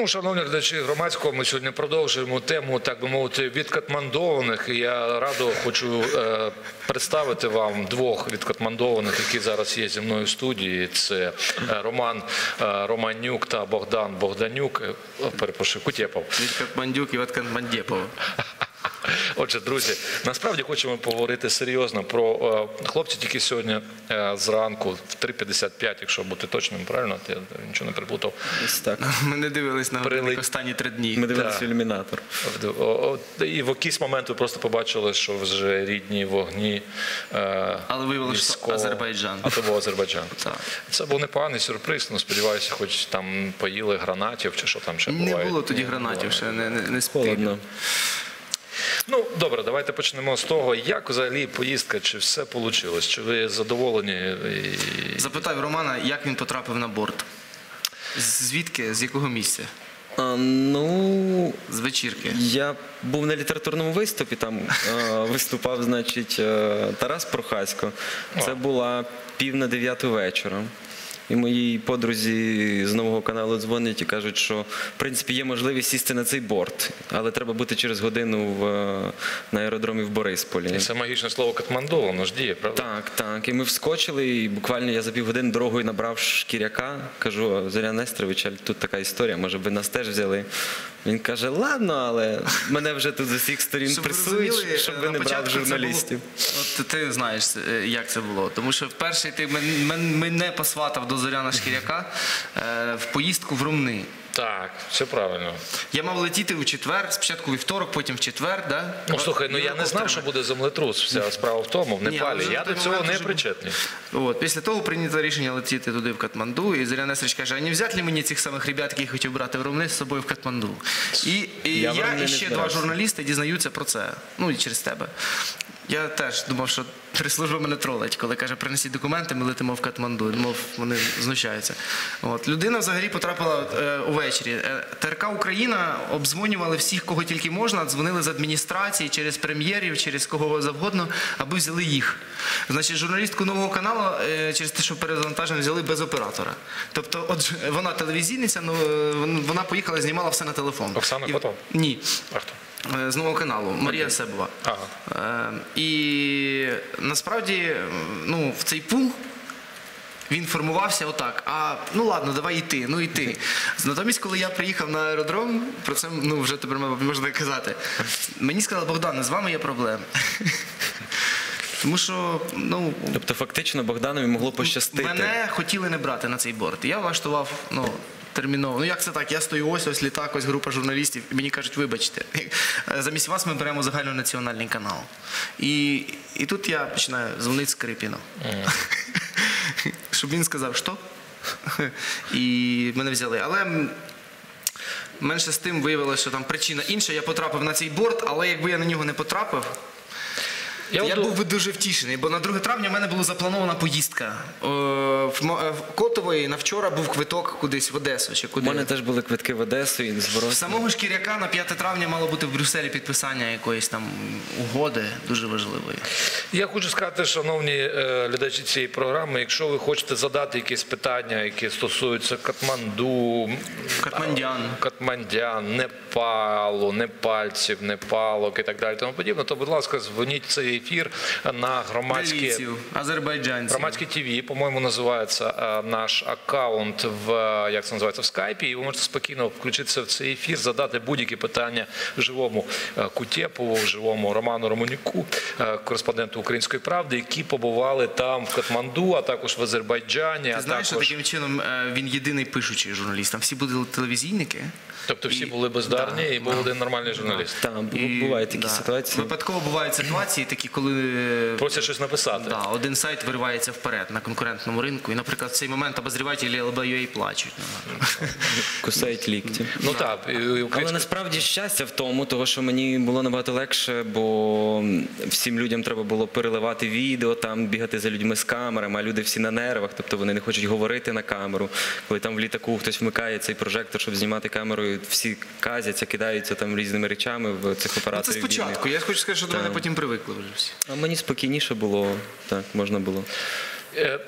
Ну, шановні глядачі громадського, ми сьогодні продовжуємо тему, так би мовити, відкатмандованих. І я радо хочу е, представити вам двох відкатмандованих, які зараз є зі мною в студії. Це е, Роман е, Романюк та Богдан Богданюк. Е, Перепрошую, Кутєпов. Від Катмандюк і від. Отже, друзі, насправді хочемо поговорити серйозно про е, хлопці тільки сьогодні е, зранку в 3.55, якщо бути точним, правильно? Я нічого не переплутав. Ось так. Ми не дивились на годинник Прилип- останні три дні. Ми дивилися Так. ілюмінатор. І в якийсь момент ви просто побачили, що вже рідні вогні. е, Але виявилося, що Азербайджан. А то був Азербайджан. Так. Це був непоганий сюрприз. Ну, сподіваюся, хоч там поїли гранатів чи що там ще Не було тоді гранатів, буває. ще не, не, не спіло. Ну добре, давайте почнемо з того, як взагалі поїздка, чи все вийшло, чи ви задоволені? І... Запитай в Романа, як він потрапив на борт. Звідки, з якого місця? А, ну, З вечірки. я був на літературному виступі, там е, виступав, значить, е, Тарас Прохасько. Це була пів на дев'яту вечора. І моїй подрузі з нового каналу дзвонять і кажуть, що в принципі є можливість сісти на цей борт, але треба бути через годину в, е, на аеродромі в Борисполі. І це магічне слово Катманду, воно ж діє, правда? Так, так. І ми вскочили, і буквально я за півгодини дорогою набрав шкіряка. Кажу, Зоря Нестерович, тут така історія, може би нас теж взяли. Він каже, ладно, але мене вже тут з усіх сторін Щоб пресують, розуміли, щоб ви не брав журналістів. було- От ти знаєш, е, як це було. Тому що вперше ти мен- мен- мене посватав до Зоряна Шкіряка е, в поїздку в Румни. Так, все правильно. Я мав летіти у четвер, спочатку вівторок, потім в четвер. Да? Ну слухай, ну я не знав, що буде землетрус. Вся справа в тому, в Непалі. Я до цього не причетний. От, після того прийнято рішення летіти туди в Катманду, і Зорян Нестерович каже, а не взяти ли мені цих самих ребят, яких хотів брати в Ромни, з собою в Катманду? І, і Я я, і ще два журналісти дізнаються про це. Ну, і через тебе. Я теж думав, що прес-служба мене тролить, коли каже, принесіть документи, ми летимо в Катманду. Думав, вони знущаються. От. Людина взагалі потрапила е, увечері. Е, ТРК Україна обдзвонювали всіх, кого тільки можна, дзвонили з адміністрації, через прем'єрів, через кого завгодно, аби взяли їх. Значить, журналістку нового каналу е, через те, що перезавантаження взяли без оператора. Тобто, от вона телевізійниця, ну е, вона поїхала, знімала все на телефон. Оксана І- Котов? Ні. А хто? Е, З нового каналу Марія Себова. Ага. Е, І насправді ну, в цей пул. Він формувався отак. А ну ладно, давай йти, ну йти. Натомість, коли я приїхав на аеродром, про це ну вже тепер можна казати. Мені сказали, Богдане, з вами є проблеми. Тому що ну, Тобто, фактично, Богданові могло пощастити. Мене хотіли не брати на цей борт. Я влаштував ну, терміново. Ну як це так? Я стою ось, ось літак, ось група журналістів, і мені кажуть, вибачте, замість вас ми беремо загальнонаціональний канал. І, і тут я починаю дзвонити Скрипіну. Щоб він сказав, що? І мене взяли. Але менше з тим виявилося, що там причина інша. Я потрапив на цей борт, але якби я на нього не потрапив, Я, я був би дуже втішений, бо на 2 травня в мене була запланована поїздка. Е, В е, в Котової на вчора був квиток кудись в Одесу. Чи У мене теж були квитки в Одесу і з самого шкіряка на 5 травня мало бути в Брюсселі підписання якоїсь там угоди дуже важливої. Я хочу сказати, шановні е, глядачі цієї програми, якщо ви хочете задати якісь питання, які стосуються Катманду, Катмандян. Катмандян, Непалу, Непальців, Непалок і так далі, тому подібне, то, будь ласка, дзвоніть цей ефір на громадське. Італійців, азербайджанців. Громадське ТВ, по-моєму, називається е, наш аккаунт в е, як це називається в скайпі. І ви можете спокійно включитися в цей ефір, задати будь-які питання живому е, Кутєпову, живому Роману Романюку, кореспонденту Української правди, які побували там в Катманду, а також в Азербайджані. Ти а знаєш, що таким чином він єдиний пишучий журналіст. Там всі були телевізійники. Тобто всі І- були бездарні, Да, і був да. один нормальний журналіст. Там бувають такі да. ситуації. Випадково бувають ситуації, такі, коли е, Просять щось написати. Да, один сайт виривається вперед на конкурентному ринку, і, наприклад, в цей момент обозрівателі LBUA плачуть. Ну, Кусають лікті. Ну так, Але насправді щастя в тому, того, що мені було набагато легше, бо всім людям треба було переливати відео, там бігати за людьми з камерами, а люди всі на нервах, тобто вони не хочуть говорити на камеру. Коли там в літаку хтось вмикає цей прожектор, щоб знімати камерою, всі казяться, кидаються там різними речами в цих Ну, це спочатку. Я хочу сказати, що до мене потім привикли вже всі. А мені спокійніше було, так можна було. Е,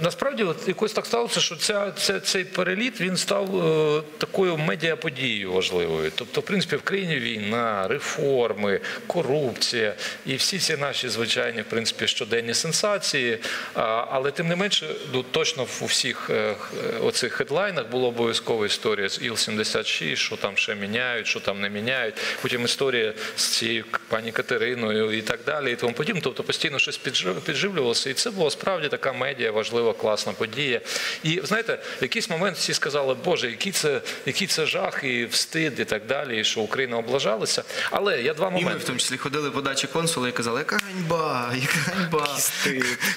Насправді, от якось так сталося, що ця, ця, цей переліт він став е, такою медіаподією важливою. Тобто, в принципі, в країні війна, реформи, корупція і всі ці наші звичайні, в принципі, щоденні сенсації. А, але тим не менше, ну, точно у всіх е, е, оцих хедлайнах була обов'язкова історія з Іл-76, що там ще міняють, що там не міняють. Потім історія з цією пані Катериною і так далі, і тому подібне. Тобто постійно щось підживлювалося, і це була справді така медіа, важлива, класна подія. І знаєте, в якийсь момент всі сказали, Боже, який це, який це жах і встид, і так далі, і що Україна облажалася. Але я два І ми в тому числі ходили по дачі консула і казали, яка ганьба, яка ганьба.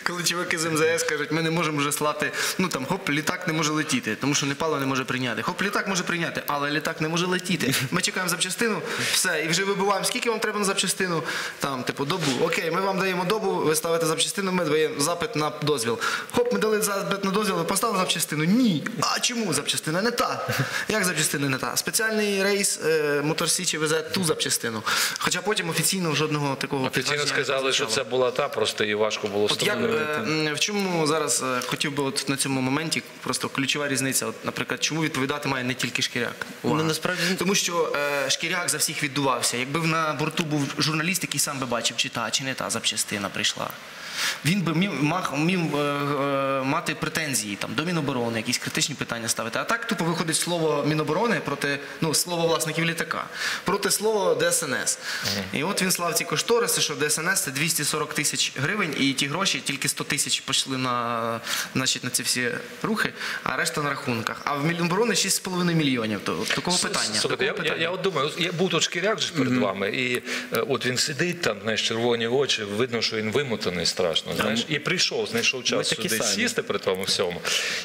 Коли чуваки з МЗС кажуть, ми не можемо вже слати, ну там хоп, літак не може летіти, тому що Непало не може прийняти. Хоп, літак може прийняти, але літак не може летіти. Ми чекаємо запчастину, все, і вже вибиваємо, скільки вам треба на запчастину? Там, типу, добу. Окей, ми вам даємо добу, ви ставите запчастину, ми даємо запит на дозвіл. Хоп, ми дали запит на дозвіл, ви поставили запчастину. Ні. А чому запчастина не та? Як запчастина не та? Спеціальний рейс е, Моторсічі везе ту запчастину. Хоча потім офіційно жодного такого Офіційно сказали, що це була та, просто її важко було От встановити. е, в чому зараз е, хотів би от на цьому моменті просто ключова різниця? От, наприклад, чому відповідати має не тільки шкіряк? Ну, насправді- тому що е, шкіряк за всіх віддувався. Якби на борту був журналіст, який сам би бачив, чи та чи не та запчастина прийшла. Він би міг, мах- е, е, мати претензії там до Міноборони, якісь критичні питання ставити. А так тупо виходить слово Міноборони проти ну слово власників літака проти слова ДСНС. І от він слав ці кошториси, що ДСНС це 240 тисяч гривень, і ті гроші тільки 100 тисяч пішли на, значить, на ці всі рухи, а решта на рахунках. А в Міноборони 6,5 мільйонів. То такого питання. Слухайте, я, такого я, питання. я от думаю, я був тут шкіряк же перед вами, і е, от він сидить там, знаєш, червоні очі, видно, що він вимотаний страшно. Знаєш, і прийшов, знайшов час такі сюди самі. сісти при тому всьому.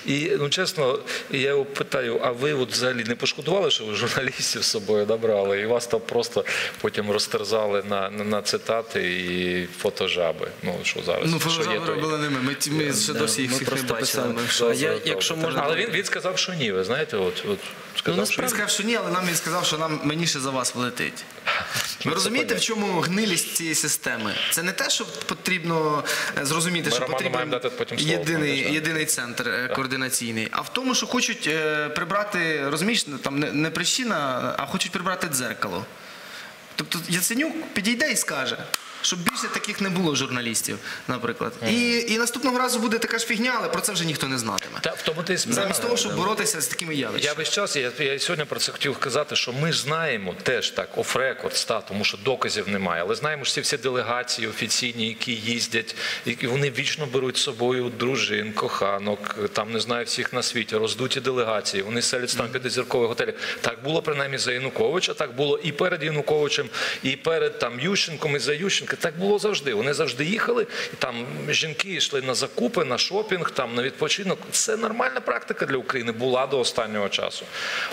І ну чесно, я його питаю, а ви от взагалі не пошкодували, що ви журналістів з собою набрали, і вас там просто потім розтерзали на, на, на цитати і фотожаби. Ну що зараз Ну, що є, то робили не ми. Ми, ми ще досі їх всіх не бачили. шоці. я, якщо можна, Але він, він сказав, що ні. Ви знаєте, от, от сказав, Ну, що Він сказав, що ні, але нам він сказав, що нам меніше за вас влетить. Ви розумієте, в чому гнилість цієї системи? Це не те, що потрібно е, зрозуміти, Ми що Роману потрібен дати потім слово, єдиний, єдиний центр так. координаційний, а в тому, що хочуть е, прибрати, розумієш, там не, не причина, а хочуть прибрати дзеркало. Тобто Яценюк підійде і скаже, щоб більше таких не було журналістів, наприклад. І, і наступного разу буде така ж фігня, але про це вже ніхто не знатиме. Та, в тому ти Замість того, щоб боротися з такими явищами. Я весь час, я, я сьогодні про це хотів сказати, що ми знаємо теж так, оф-рекорд, ста, тому що доказів немає, але знаємо що ці всі делегації офіційні, які їздять, які вони вічно беруть з собою дружин, коханок, там не знаю всіх на світі, роздуті делегації, вони селяться там п'ятизіркові готелі. Так було принаймні за Януковича, так було і перед Януковичем, і перед там Ющенком, і за Ющенка. Так було завжди. Вони завжди їхали, і там жінки йшли на закупи, на шопінг, там на відпочинок. Це нормальна практика для України була до останнього часу.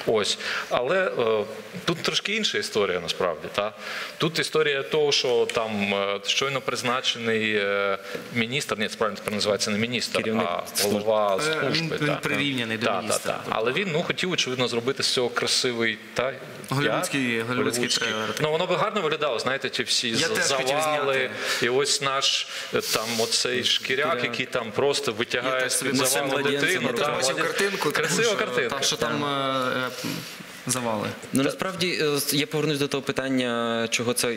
Ось. Але е, тут трошки інша історія насправді. Та? Тут історія того, що там е, щойно призначений е, міністр, ні, справді тепер називається не міністр, Керівник а голова Е, служби. він- він та. прирівняний до Та, та, міністра. та. Але він ну, хотів, очевидно, зробити з цього красивий та, як? голлівудський. Ну, воно би гарно виглядало, знаєте, ті всі Я теж хотів зняти. І ось наш е, там оцей шкіряк, який там просто витягає з-під завалу дитину. Красива картинка. Та, що там е, завали. Ну насправді е, я повернусь до того питання, чого ця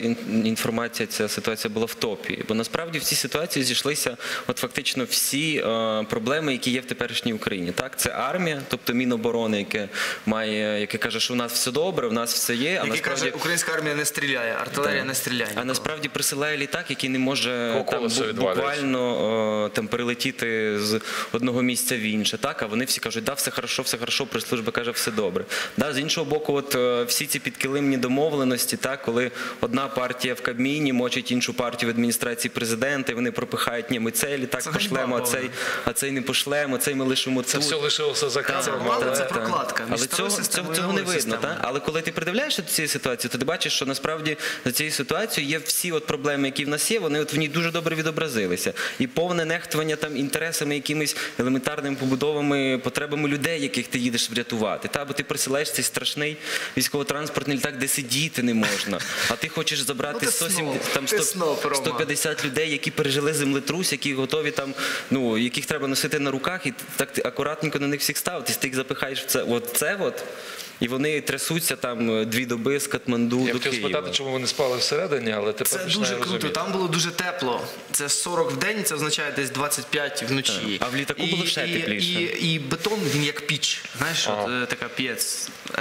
інформація, ця ситуація була в топі. Бо насправді в цій ситуації зійшлися от фактично всі е, проблеми, які є в теперішній Україні. Так, це армія, тобто Міноборони, яке має, яке каже, що у нас все добре, у нас все є. А Який насправді каже, українська армія не стріляє, артилерія Так. не стріляє. А насправді присилає літак, який не може там буквально е, там перелетіти з одного місця в інше. Так, а вони всі кажуть, да, все хорошо, все хорошо, прес-служба каже, все добре. Да, з іншого боку, от е, всі ці підкилимні домовленості, так, коли одна партія в Кабміні мочить іншу партію в адміністрації президента, і вони пропихають, ні, ми цей літак Це пошлемо, а цей, а цей не пошлемо, цей ми лишимо Це тут. все лишилося за кадром. але- це прокладка Але цього, цього, цього не видно. Так? Але коли ти придивляєшся до цієї ситуації, то ти бачиш, що насправді за цією ситуацією є всі от проблеми, які в нас є, вони от в ній дуже добре відобразилися. І повне нехтування там інтересами, якимись елементарними побудовами, потребами людей, яких ти їдеш врятувати. Та? Бо ти присилаєш цей страшний військово-транспортний літак, де сидіти не можна. А ти хочеш забрати Ну, ти 170, сноб. там Ти 100, сноб, 150 людей, які пережили землетрус, які готові там, ну яких треба носити на руках, і так ти акуратненько на них всіх ставитись. Ти їх запихаєш в це, от це от. І вони трясуться там е, дві доби з Катманду Я до хотів Києва. спитати, чому ви не спали всередині, але тепер Це дуже круто. розуміти. Там було дуже тепло. Це 40 в день, це означає десь 25 вночі. Так. А в літаку було ще і, тепліше. І, і бетон він як піч. Знаєш, от, е, така п'єць.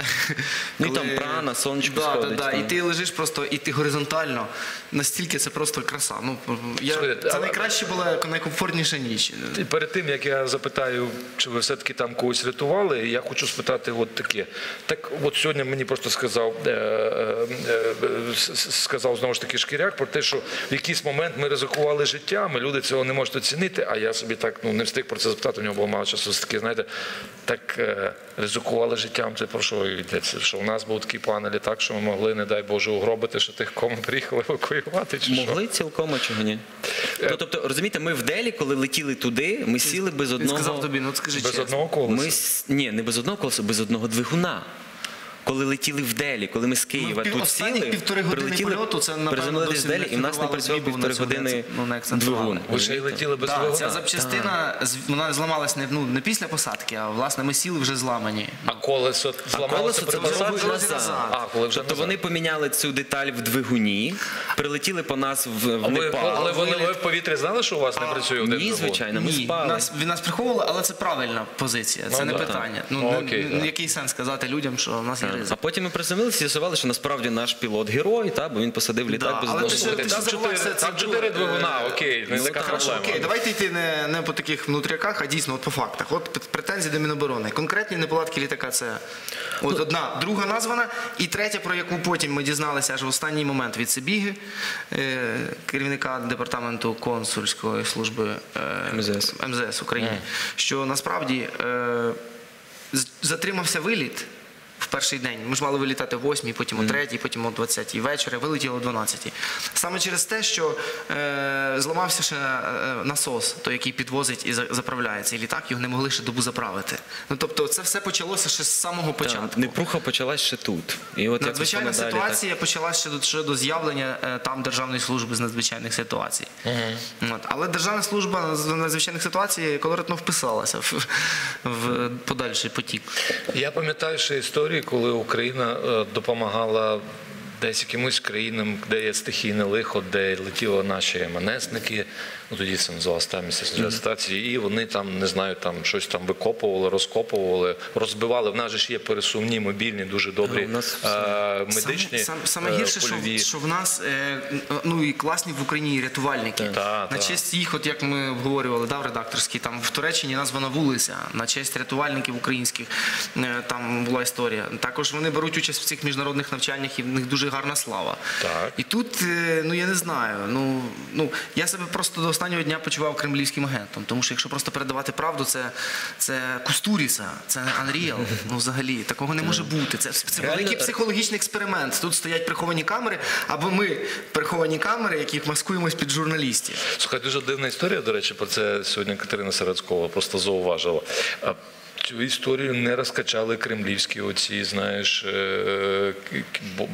Ну, і Коли- там прана, сонечко да, сходить, Да, да. І ти лежиш просто, і ти горизонтально. Настільки це просто краса. Ну, я, Слухайте, це найкраще була найкомфортніша ніч. І перед тим як я запитаю, чи ви все-таки там когось рятували, я хочу спитати от таке. Так от сьогодні мені просто сказав, е, е, е, сказав знову ж таки шкіряк про те, що в якийсь момент ми ризикували життями, люди цього не можуть оцінити, а я собі так ну не встиг про це запитати, у нього було мало часу. Таки, знаєте, так ризикували життям. Це про що йдеться? Що у нас був такий план літак, що ми могли, не дай Боже, угробити, що тих, кому приїхали евакуювати, чи що? Цілком, а чого ні? Ну, тобто, розумієте, ми в Делі, коли летіли туди, ми сіли без Він одного. сказав тобі, ну скажи Без чесно. одного колеса. Ми ні, не без одного колеса, без одного двигуна. Коли летіли в Делі, коли ми з Києва пів- тут сіли, півтори години прилетіли, польоту, це, напевно, приземлились в Делі, і в нас не працював півтори години ну, двигун. Ви ще й летіли без Да, двигуна. ця запчастина з- вона зламалась не, ну, не після посадки, а власне ми сіли вже зламані. А колесо А зламалося колесо це назад назад. А, коли вже Тобто назад. вони поміняли цю деталь в двигуні, прилетіли по нас в, в Непал. але вони ви в повітрі знали, що у вас не працює один Ні, звичайно, ми спали. нас, нас приховували, але це правильна позиція, це Ну, не питання. Ну, Ну, ну, який сенс сказати людям, що в нас є А потім ми приземлилися і з'ясували, що насправді наш пілот герой, та, бо він посадив літак без але одного ти ще- двигуна. ти Там чотири, чотири е, двигуна, окей, не Ну, така проблема. окей, давайте йти не, не по таких внутряках, а дійсно от по фактах. От претензії до Міноборони. Конкретні неполадки літака це от Ну, одна, друга названа, і третя, про яку потім ми дізналися аж в останній момент від Сибіги, е, керівника департаменту консульської служби е, МЗС. МЗС України, що насправді е, з- затримався виліт. В перший день ми ж мали вилітати о 8, потім о 3, потім о 20 вечора, вилетіло о 12. Саме через те, що е, зламався ще е, насос, той, який підвозить і за- заправляє цей літак, його не могли ще добу заправити. Ну тобто, це все почалося ще з самого початку. Так, Непруха почалась ще тут. І от Надзвичайна ситуація почалася ще до, ще до з'явлення е, там Державної служби з надзвичайних ситуацій. От. Але Державна служба з надзвичайних ситуацій колоритно вписалася в, в подальший потік. Я пам'ятаю ще історії, коли Україна е, допомагала десь якимось країнам, де є стихійне лихо, де летіли наші МНСники, ну тоді це називалося там місце ситуації, і вони там, не знаю, там щось там викопували, розкопували, розбивали. В нас же ж є пересувні, мобільні, дуже добрі у нас е, медичні Саме, саме, е, саме гірше, що, польові. що в нас е, ну і класні в Україні рятувальники. Так, на так. честь їх, от як ми обговорювали, да, в редакторській, там в Туреччині названа вулиця, на честь рятувальників українських е, там була історія. Також вони беруть участь в цих міжнародних навчаннях і в них дуже гарна слава. Так. І тут, е, ну я не знаю, ну, ну я себе просто до останнього дня почував кремлівським агентом, тому що якщо просто передавати правду, це, це Кустуріса, це Unreal, ну взагалі, такого не може бути. Це, це великий психологічний експеримент. Тут стоять приховані камери, або ми приховані камери, яких маскуємось під журналістів. Слухай, дуже дивна історія, до речі, про це сьогодні Катерина Середкова просто зауважила. Цю історію не розкачали кремлівські оці, знаєш, е, бо-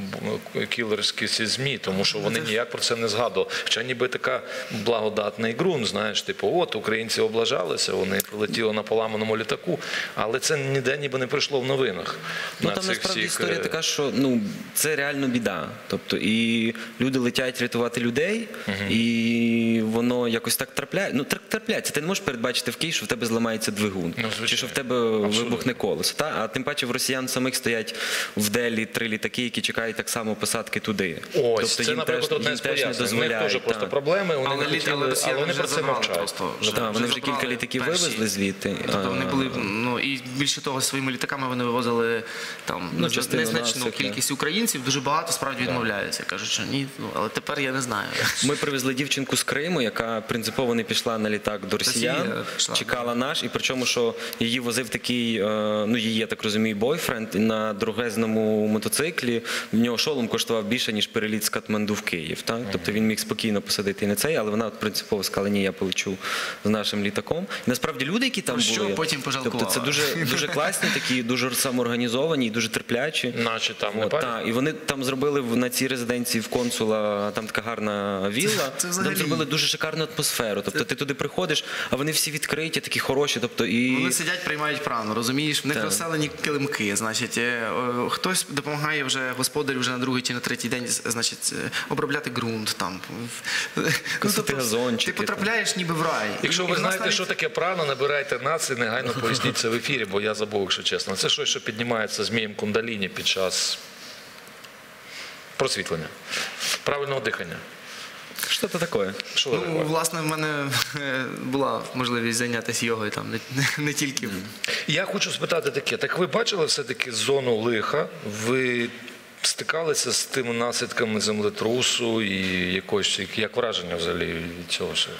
кілерські ці ЗМІ, тому що вони ніяк про це не згадували. Хоча ніби така благодатний ґрунт, знаєш, типу, от українці облажалися, вони прилетіли на поламаному літаку, але це ніде ніби не прийшло в новинах. Ну на там цих насправді всіх, історія е, така, що ну це реально біда. Тобто, і люди летять рятувати людей, і воно якось так трапляє. Ну трапляється. Ти не можеш передбачити в Київ, що в тебе зламається двигун, Ну, чи що в тебе вибухне колесо. Та? А тим паче в росіян самих стоять в Делі три літаки, які чекають так само посадки туди. Ось, тобто це, їм наприклад, теж, одне їм з теж не пояснень. У них дозволяють. теж просто та. проблеми, вони Але не хотіли, але але, вони вже про це. Вже- вони вже кілька літаків перші. вивезли звідти. Тобто вони були ну і більше того, своїми літаками вони вивозили там Ну, незначну нас, кількість українців. Дуже багато справді відмовляються. кажуть, що ні, ну але тепер я не знаю. Ми привезли дівчинку з Криму, яка принципово не пішла на літак до росіян, Росія пішла, чекала наш, і причому, що її возив такий, е, ну її, я так розумію, бойфренд на другезному мотоциклі. В нього шолом коштував більше, ніж переліт з Катманду в Київ. Так? Тобто він міг спокійно посадити і на цей, але вона от принципово сказала, ні, я полечу з нашим літаком. І насправді люди, які там Про що були, потім пожалкувала. тобто це дуже, дуже класні, такі дуже самоорганізовані і дуже терплячі. Наче там От, та, і вони там зробили на цій резиденції в консула там така гарна вілла. це взагалі- Там зробили дуже шикарну атмосферу. Тобто ти туди приходиш, а вони всі відкриті, такі хороші. Тобто і Вони сидять, приймають прану, розумієш? В них розселені килимки. Значить, е, хтось допомагає вже господарю вже на другий чи на третій день, значить, е, обробляти ґрунт там. Ну, газончики, Ти потрапляєш ніби в рай. Якщо І ви знаєте, навіть- що таке прана, набирайте нас і негайно поясніть це в ефірі, бо я забув, якщо чесно. Це щось, що піднімається змієм кундаліні під час просвітлення, правильного дихання. що це таке? Що Ну, таке? власне, в мене е, була можливість зайнятися йогою там не, не тільки. Я хочу спитати таке: так ви бачили все-таки зону лиха? Ви стикалися з тими наслідками землетрусу і якось як враження взагалі від цього всього?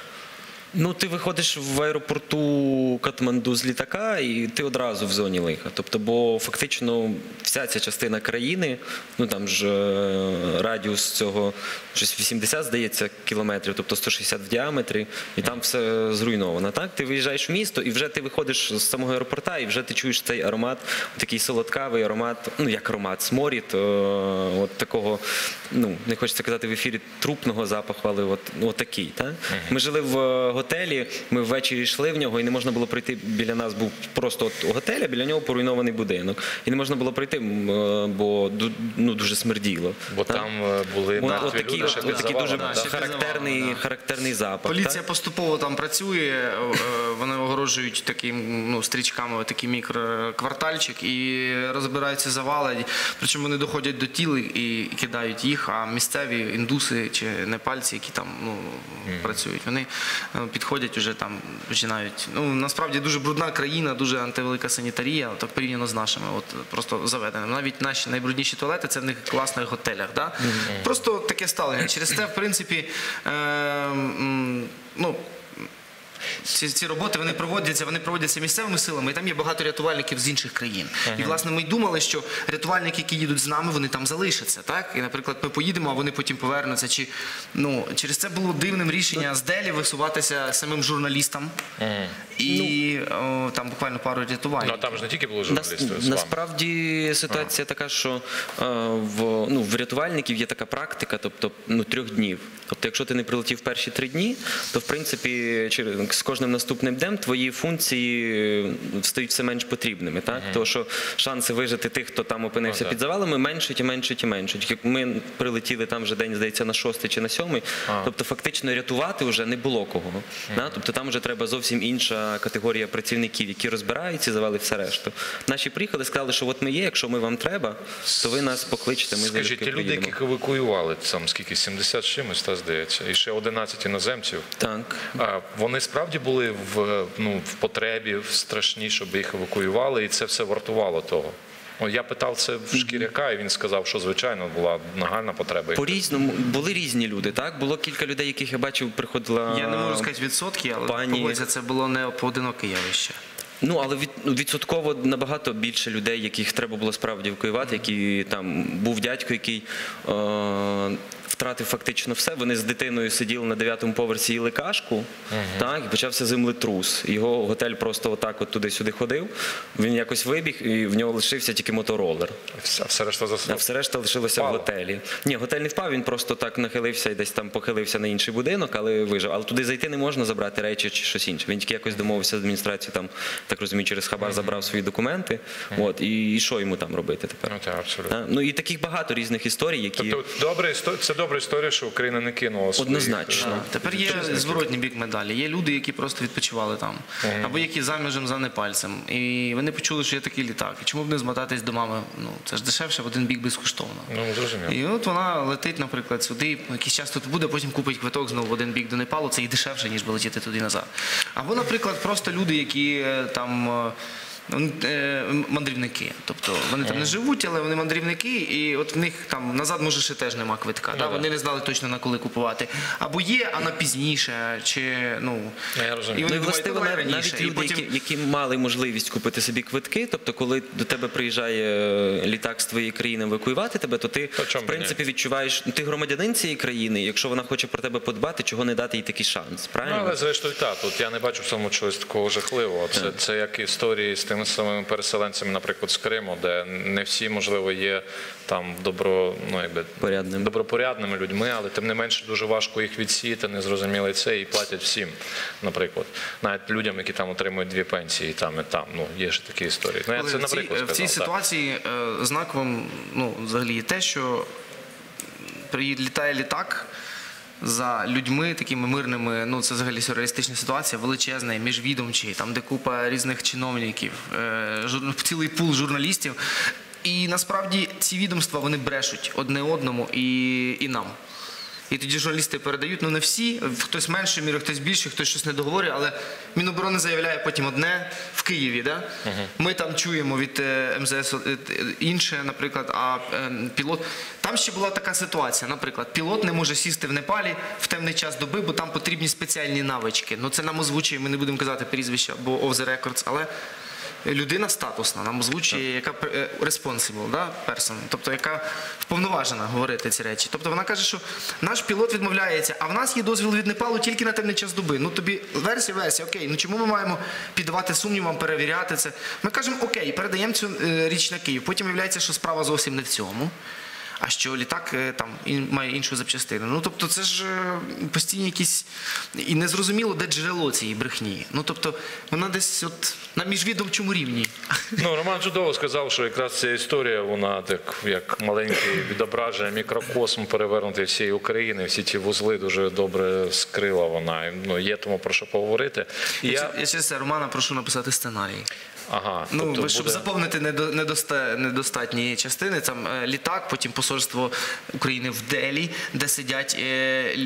Ну, ти виходиш в аеропорту Катманду з літака, і ти одразу в зоні лиха. Тобто, бо фактично вся ця частина країни, ну там ж е, радіус цього щось 80, здається, кілометрів, тобто 160 в діаметрі, і там все зруйновано. Так, ти виїжджаєш в місто, і вже ти виходиш з самого аеропорта, і вже ти чуєш цей аромат, такий солодкавий аромат, ну як аромат, сморід, е, от такого, ну не хочеться казати в ефірі трупного запаху, але от, от такий. Так? Ми жили в е, готелі, ми ввечері йшли в нього, і не можна було пройти. Біля нас був просто от готель, а біля нього поруйнований будинок. І не можна було пройти, е, бо ну, дуже смерділо. Бо так? там е, були От, от такий, люди, от, під такий дуже да, характерний, да. характерний запах. Поліція так? поступово там працює, е, вони огороджують таким ну, стрічками такий мікроквартальчик і розбираються завали. Причому вони доходять до тіл і кидають їх, а місцеві індуси чи непальці, які там ну, працюють, вони підходять уже там, починають. Ну насправді дуже брудна країна, дуже антивелика санітарія, так порівняно з нашими, от просто заведеними. Навіть наші найбрудніші туалети це в них класних готелях. Да? Просто таке ставлення. Через те, в принципі, е, ну. Ці, ці роботи вони проводяться, вони проводяться місцевими силами, і там є багато рятувальників з інших країн. І власне ми й думали, що рятувальники, які їдуть з нами, вони там залишаться. Так? І, наприклад, ми поїдемо, а вони потім повернуться. Чи ну через це було дивним рішення з Делі висуватися самим журналістам і о, там буквально пару Ну, рятувальників. а там ж не тільки були Нас, журналісти з вами. насправді ситуація така, що е, в, ну, в рятувальників є така практика, тобто ну, трьох днів. Тобто, якщо ти не прилетів перші три дні, то в принципі з кожним наступним днем твої функції е, стають все менш потрібними. Так? Тому що шанси вижити тих, хто там опинився Ну, так. під завалами, меншить і меншить і меншить. Як ми прилетіли там вже день, здається, на шостий чи на сьомий, тобто фактично рятувати вже не було кого. Да? Тобто там вже треба зовсім інша категорія працівників, які розбирають ці завали, все решту. Наші приїхали, сказали, що от ми є, якщо ми вам треба, то ви нас покличете. Ми Скажіть, люди, яких евакуювали, там скільки, 70 з чимось, та, здається, і ще 11 іноземців. Так. А вони справді були в, ну, в потребі в страшній, щоб їх евакуювали, і це все вартувало того. О, Я питав це в шкіряка, і він сказав, що звичайно була нагальна потреба. По різному були різні люди. Так було кілька людей, яких я бачив, приходила. Я не можу сказати відсотки, але пані- це було не поодиноке явище. Ну але від, ну, відсотково набагато більше людей, яких треба було справді евакуювати, які там був дядько, який е, втратив фактично все. Вони з дитиною сиділи на дев'ятому поверсі їли кашку, так, і почався землетрус. Його готель просто отак от туди-сюди ходив. Він якось вибіг, і в нього лишився тільки моторолер. Все, все решта А все решта лишилося в готелі. Ні, готель не впав, він просто так нахилився і десь там похилився на інший будинок, але вижив. Але туди зайти не можна забрати речі чи щось інше. Він тільки якось домовився з адміністрацією, там, так розумію, через хабар забрав свої документи. От, і, і що йому там робити тепер? Ну, так, абсолютно. А, Ну і таких багато різних історій, які Тобто, добре, це добра історія, що Україна не кинула своїх. Однозначно. е, Тепер є зворотній бік медалі. Є люди, які просто відпочивали там, або які заміжем за непальцем. І вони почули, що є такий літак. І чому б не змотатись до мами? Ну це ж дешевше в один бік безкоштовно. Ну, зрозуміло. І от вона летить, наприклад, сюди, якийсь час тут буде, потім купить квиток знову в один бік до Непалу. Це і дешевше, ніж би летіти туди назад. Або, наприклад, просто люди, які е, там. е, Вони, е, мандрівники. Тобто вони там не живуть, але вони мандрівники, і от в них там назад може ще теж нема квитка. да? да. Вони не знали точно на коли купувати. Або є, а на пізніше, чи ну Я розумію. і Ну вони і думають, властиво давай навіть, раніше. навіть І люди, потім- які, які мали можливість купити собі квитки, тобто, коли до тебе приїжджає е, літак з твоєї країни евакуювати тебе, то ти в принципі відчуваєш, ну, ти громадянин цієї країни. Якщо вона хоче про тебе подбати, чого не дати їй такий шанс. Ну, Правильно? але зрештою так, тут я не бачу в цьому чогось такого жахливого. Це, це як історії з тими самими переселенцями, наприклад, з Криму, де не всі, можливо, є там добро, ну якби Порядними. добропорядними людьми, але тим не менше дуже важко їх відсіяти, незрозумілий це і платять всім, наприклад. Навіть людям, які там отримують дві пенсії, і там і там. Ну є ж такі історії. Ну я Але це в цій- наприклад в цій сказав. так. ситуації е, знаковим ну, взагалі є те, що прилітає літак за людьми такими мирними. Ну це взагалі сюрреалістична ситуація, величезна, міжвідомчі, там де купа різних чиновників, е, жур- цілий пул журналістів. І насправді ці відомства вони брешуть одне одному і, і нам. І тоді журналісти передають, ну не всі, хтось менше мірою, хтось більше, хтось щось не договорює, але Міноборони заявляє потім одне в Києві. Да? Ми там чуємо від е, МЗС е, інше, наприклад, а е, пілот. Там ще була така ситуація. Наприклад, пілот не може сісти в Непалі в темний час доби, бо там потрібні спеціальні навички. Ну це нам озвучує, ми не будемо казати прізвища, бо off the records, але. Людина статусна, нам озвучує, яка е, responsible, да, person, тобто яка вповноважена говорити ці речі. Тобто вона каже, що наш пілот відмовляється, а в нас є дозвіл від Непалу тільки на темний час доби. Ну тобі версія, версія, окей, ну чому ми маємо піддавати сумнівам, перевіряти це? Ми кажемо, окей, передаємо цю е, річ на Київ. Потім виявляється, що справа зовсім не в цьому. А що літак е, там має іншу запчастину. Ну тобто, це ж е, постійні якісь і незрозуміло, де джерело цієї брехні. Ну тобто, вона десь от на міжвідомчому рівні. Ну, Роман чудово сказав, що якраз ця історія, вона так як маленький відображення, мікрокосм перевернутий всієї України, всі ці вузли дуже добре скрила вона. Ну, є тому про що поговорити. І Я, я, я через це Романа прошу написати сценарій. Ага, Ну, тобто щоб буде- заповнити недоста- недостатні частини, там е, літак, потім посольство України в Делі, де сидять е,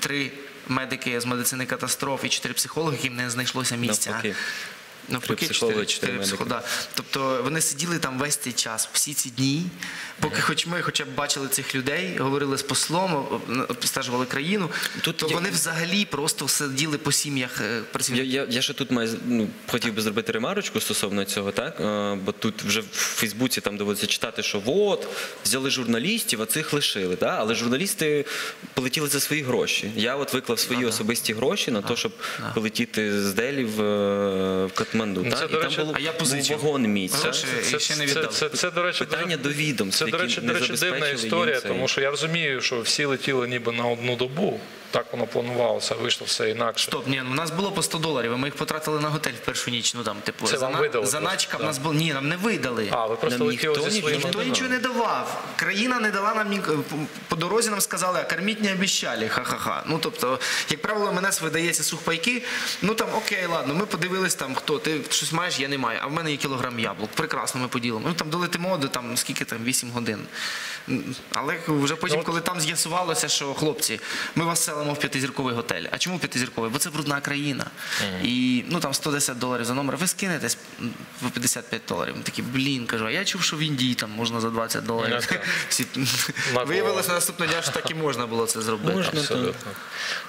три медики з медицини катастроф і чотири психологи, яким не знайшлося місця. Навпаки. Навпаки, Три психологи, чотири чотири психо- да. Тобто вони сиділи там весь цей час, всі ці дні, поки хоч ми хоча б бачили цих людей, говорили з послом, обстежували країну, Тут то я- вони взагалі просто сиділи по сім'ях е, Я, я, я ще тут маю, ну, хотів би зробити ремарочку стосовно цього, так? Е, Бо тут вже в Фейсбуці там доводиться читати, що от, взяли журналістів, а цих лишили. Так? Але журналісти полетіли за свої гроші. Я от виклав свої особисті гроші на те, щоб полетіти з Делі в, е, в Катманду. Ну, так? це, та? до там речі, був, а я був позичив. вагон місця. Гроші це, ще не це, віддав. це, це, до речі, Питання до відомств, Це, до які речі, не до речі, дивна забезпечили їм історія, цей. тому що я розумію, що всі летіли ніби на одну добу. Так воно планувалося, вийшло все інакше. Стоп, ні, ну, у нас було по 100 доларів, ми їх потратили на готель в першу ніч. Ну там, типу, Це вам зана- видали заначка просто, в нас була. Ні, нам не видали. А, ви просто Нам летіли ніхто зі своїми Ніхто давав. нічого не давав. Країна не дала нам ні... по- по дорозі нам сказали, а корміть не обіщали. Ха-ха-ха. Ну тобто, як правило, мене видається сухпайки. Ну там окей, ладно, ми подивились там, хто ти щось маєш, я не маю. А в мене є кілограм яблук. Прекрасно, ми поділимо. Ну там долетимо до там скільки там 8 годин. Але вже потім, Ну, коли там з'ясувалося, що хлопці, ми вас селимо в п'ятизірковий готель. А чому п'ятизірковий? Бо це брудна країна. І ну там 110 доларів за номер. Ви скинетесь в 55 доларів. Ми такі, блін, кажу, а я чув, що в Індії там можна за 20 доларів. Виявилося наступного дня, що так і можна було це зробити. Можна.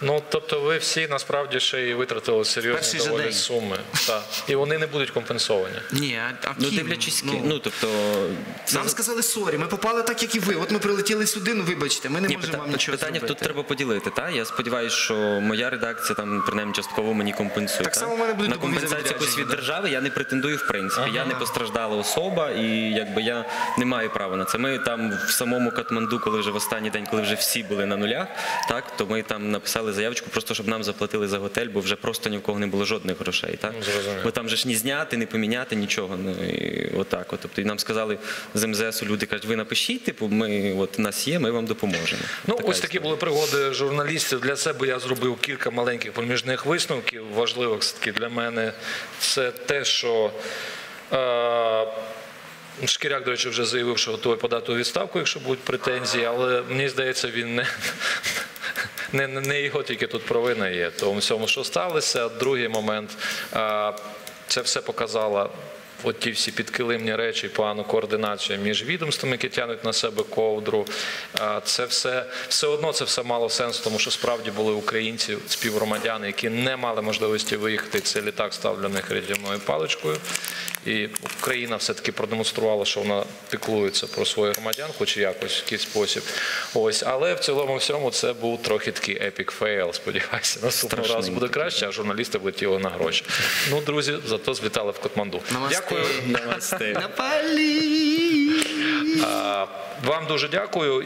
Ну, тобто ви всі насправді ще й витратили серйозні доволі суми. Так. І вони не будуть компенсовані. Ні, а, Ну, дивлячись, ну, ну тобто. Нам сказали сорі, ми попали так, як і ви. От ми прилетіли сюди, ну вибачте, ми не Ні, можемо пита- вам нічого питання зробити. тут треба поділити. Та? Я сподіваюся, що моя редакція там принаймні частково мені компенсує. Так та? само в мене буде на доповідь компенсацію якусь від відрядження, держави. Я не претендую в принципі. Я не постраждала особа, і якби я не маю права на це. Ми там в самому Катманду, коли вже в останній день, коли вже всі були на нулях, так то ми там написали заявочку, просто щоб нам заплатили за готель, бо вже просто ні в кого не було жодних грошей. Так? Ну. Бо там же ж ні зняти, ні поміняти нічого. Ну і отак. От. Тобто і нам сказали з МЗСу люди кажуть, ви напишіть, типу, ми от нас є, ми вам допоможемо. Ну, Така ось такі історія. були пригоди журналістів. Для себе я зробив кілька маленьких проміжних висновків. Важливих все-таки для мене це те, що е, Шкіряк, до речі, вже заявив, що готовий подати у відставку, якщо будуть претензії, але мені здається, він не. Не, не- не його тільки тут провина є. Тому всьому, що сталося. Другий момент, е, це все показала от ті всі підкилимні речі, погану координацію між відомствами, які тягнуть на себе ковдру. Це все все одно це все мало сенсу, тому що справді були українці, співгромадяни, які не мали можливості виїхати. Цей літак став для них рятівною паличкою. І Україна все-таки продемонструвала, що вона піклується про своїх громадян, хоч якось в якийсь спосіб. Ось, але в цілому всьому це був трохи такий епік фейл. Сподіваюся, наступного разу буде краще, а журналісти влетіли на гроші. Ну, друзі, зато злітали в Катманду. Намасте. Дякую. Намасте. Вам дуже дякую.